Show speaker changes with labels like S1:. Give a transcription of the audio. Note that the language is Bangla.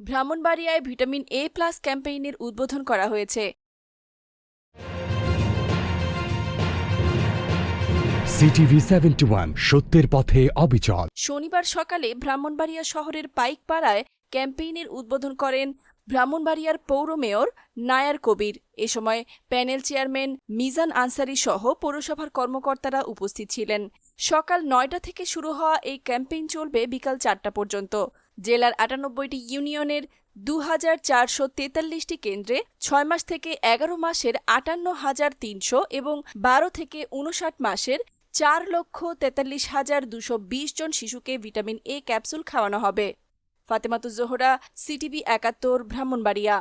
S1: ব্রাহ্মণবাড়িয়ায় ভিটামিন এ প্লাস ক্যাম্পেইনের উদ্বোধন করা হয়েছে।
S2: সিটিভি সেভেন্টি ওয়ান সত্যের পথে অবিচল।
S1: শনিবার সকালে ব্রাহ্মণবাড়িয়া শহরের পাইকপাড়ায় ক্যাম্পেইনের উদ্বোধন করেন ব্রাহ্মণবাড়িয়ার পৌর মেয়র নায়ার কবির। এ সময় প্যানেল চেয়ারম্যান মিজান আনসারি সহ পৌরসভার কর্মকর্তারা উপস্থিত ছিলেন। সকাল নয়টা থেকে শুরু হওয়া এই ক্যাম্পেইন চলবে বিকাল চারটা পর্যন্ত। জেলার আটানব্বইটি ইউনিয়নের দু হাজার চারশো তেতাল্লিশটি কেন্দ্রে ছয় মাস থেকে এগারো মাসের আটান্ন হাজার তিনশো এবং বারো থেকে উনষাট মাসের চার লক্ষ তেতাল্লিশ হাজার দুশো বিশ জন শিশুকে ভিটামিন এ ক্যাপসুল খাওয়ানো হবে। ফাতেমাতুজোহরা সিটিভি একাত্তর, ব্রাহ্মণবাড়িয়া।